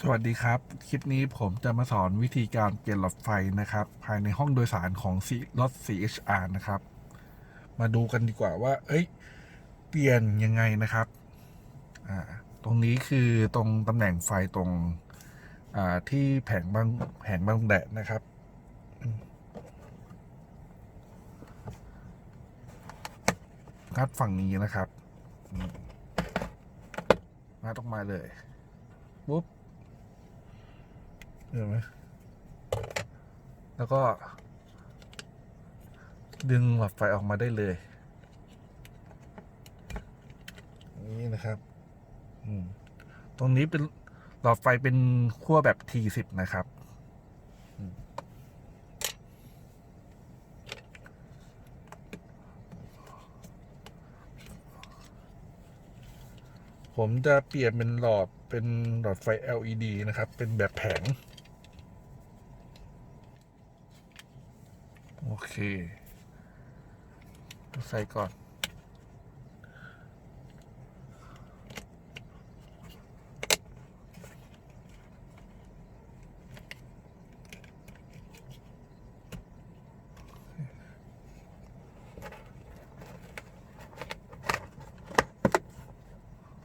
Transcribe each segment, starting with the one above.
สวัสดีครับ คลิปนี้ผมจะมาสอนวิธีการเปลี่ยนหลอดไฟนะครับ ภายในห้องโดยสารของรถ CHR นะครับ มาดูกันดีกว่าว่า เอ้ย เปลี่ยนยังไงนะครับอ่าตรงนี้คือตรงตำแหน่งไฟตรงอ่าที่แผงบางแผงบางแดดนะครับ งัดฝั่งนี้นะครับมงัดออกมาเลยปุ๊บ เห็นไหมแล้วก็ ดึงหลอดไฟออกมาได้เลยอย่างนี่นะครับอืมตรงนี้เป็นหลอดไฟเป็นขั้วแบบ T10 นะครับอืมผมจะเปลี่ยนเป็นหลอดเป็นหลอดไฟ LED นะครับ เป็นแบบแผง โอเคใส่ก่อน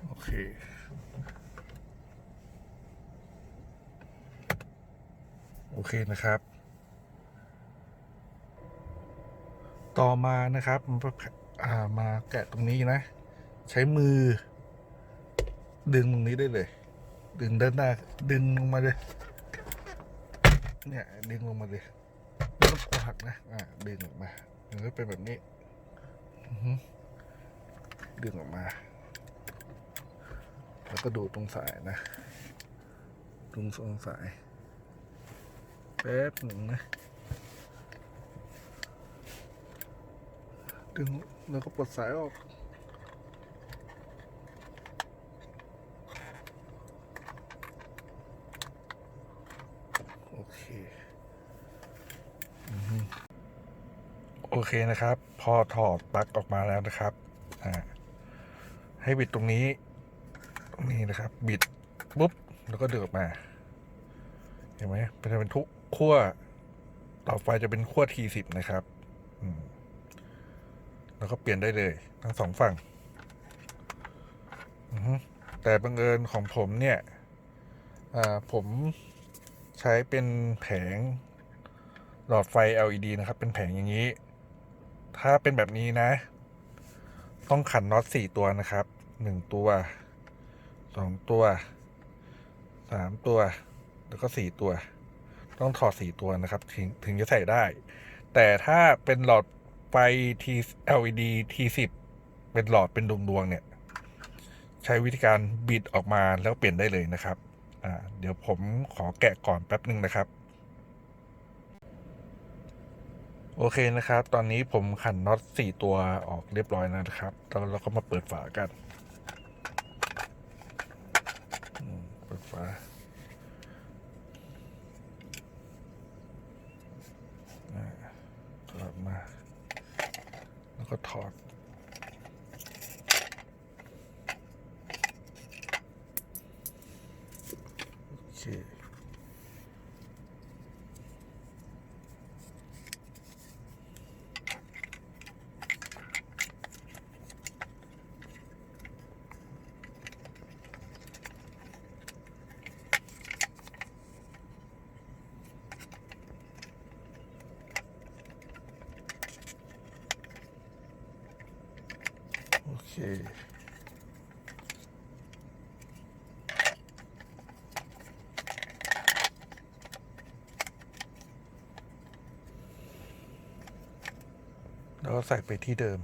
โอเคโอเคนะครับ ต่อมานะครับมามาแกะตรงนี้นะ ใช้มือ ดึงตรงนี้ได้เลย ดึงด้านหน้า ดึงลงมาเลย เนี่ย ดึงลงมาเลยไม่ต้องกลัวหักนะ อ่าดึงออกมามันก็เป็นแบบนี้ดึงออกมา แล้วก็ดูตรงสายนะ ตรงตรงสายแป๊บหนึ่งนะ ดึงแล้วก็ปลดสายออกโอเคอโอเคนะครับ พอถอดปลั๊กออกมาแล้วนะครับให้บิดตรงนี้ ตรงนี้นะครับ บิดปุ๊บแล้วก็เดืออกมา เห็นไหมมันเป็นทุกขั้วต่อไฟจะเป็นขั้ว T10 นะครับ อืม แล้วก็เปลี่ยนได้เลย ทั้งสองฝั่งแต่บังเอิญของผมเนี่ยผมใช้เป็นแผงหลอดไฟ LED นะครับ เป็นแผงอย่างนี้ ถ้าเป็นแบบนี้นะ ต้องขันน็อตสี่ตัวนะครับหนึ่งตัวสองตัวสามตัว แล้วก็สี่ตัว ต้องถอดสี่ตัวนะครับ ถึงถึงจะใส่ได้ แต่ถ้าเป็นหลอด ไฟ T LED T10 เป็นหลอดเป็นดวงๆเนี่ย ใช้วิธีการบิดออกมาแล้วเปลี่ยนได้เลยนะครับอ่าเดี๋ยวผมขอแกะก่อนแป๊บหนึ่งนะครับ โอเคนะครับ ตอนนี้ผมขันน็อตสี่ตัวออกเรียบร้อยแล้วนะครับแล้วเราก็มาเปิดฝากันอืมเปิดฝาอ่าถอดมา แล้ว ก็ถอด โอเค แล้วก็ใส่ไปที่เดิม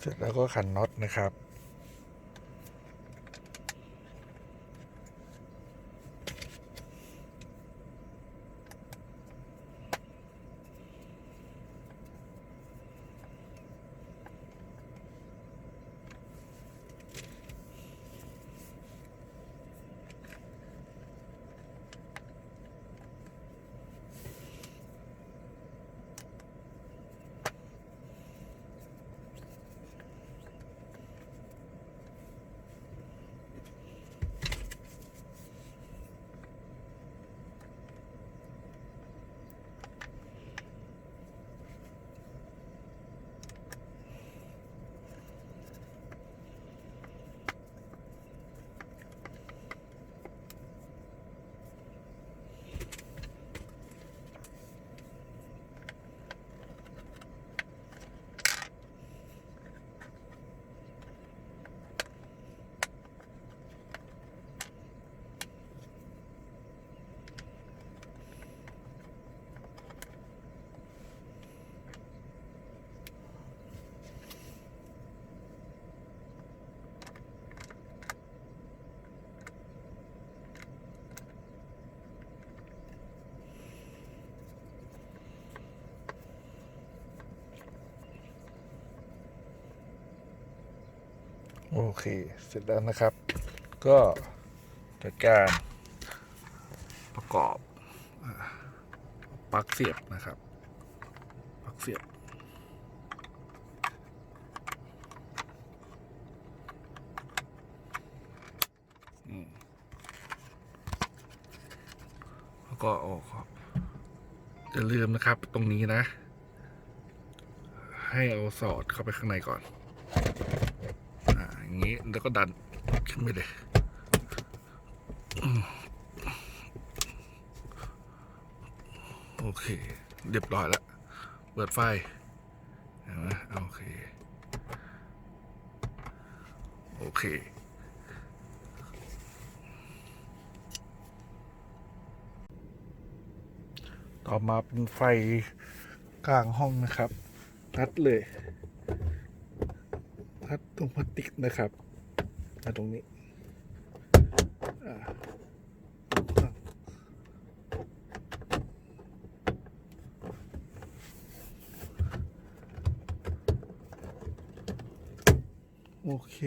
เสร็จแล้วก็ขันน็อตนะครับ เค เสร็จแล้วนะครับ ก็จัดการประกอบปลั๊กเสียบนะครับปลั๊กเสียบ แล้วก็ออกครับอย่าลืมนะครับตรงนี้นะ ให้เอาสอดเข้าไปข้างในก่อน อ่าอย่างนี้ แล้วก็ดันขึ้นไปเลยโอเค เรียบร้อยแล้ว เปิดไฟเห็นไหมโอเค โอเคต่อมาเป็นไฟกลางห้องนะครับทัดเลย ตรงพลาสติกนะครับทัดตรงนี้โอเค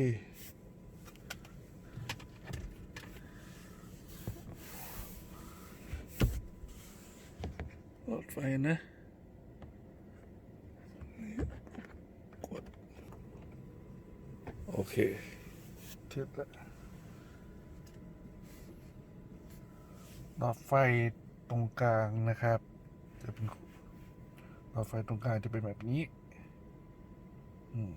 หลอดไฟนะกด โอ เคเทียบแล้วหลอดไฟตรงกลางนะครับ จะเป็นหลอดไฟตรงกลางจะเป็นแบบนี้ อืม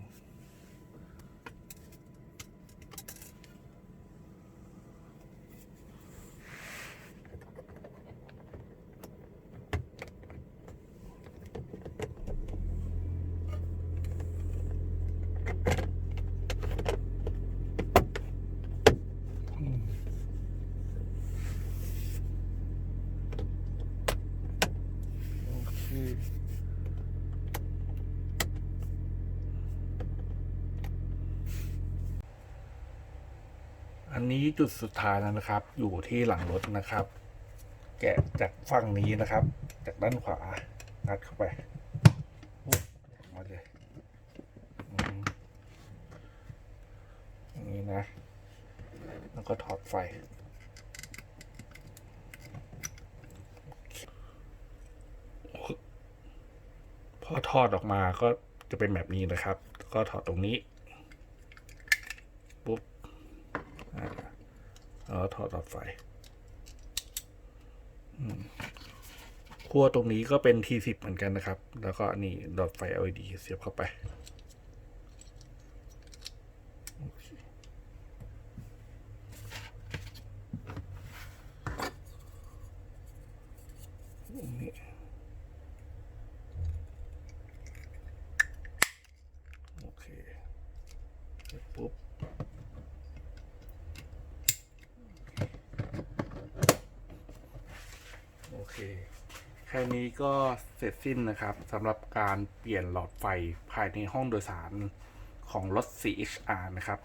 โอเค อันนี้จุดสุดท้ายแล้วนะครับ อยู่ที่หลังรถนะครับ แกะจากฝั่งนี้นะครับ จากด้านขวางัดเข้าไปออกมาเลยอย่างนี้นะ แล้วก็ถอดไฟ พอถอดออกมาก็จะเป็นแบบนี้นะครับ ก็ถอดตรงนี้ ปุ๊บอ่า แล้วถอดหลอดไฟขั้วตรงนี้ก็เป็น T10 เหมือนกันนะครับ แล้วก็นี่หลอดไฟ LED เสียบเข้าไปโอเคปุ๊บ โอเค แค่นี้ก็เสร็จสิ้นนะครับสำหรับการเปลี่ยนหลอดไฟภายในห้องโดยสารของรถ CHR นะครับ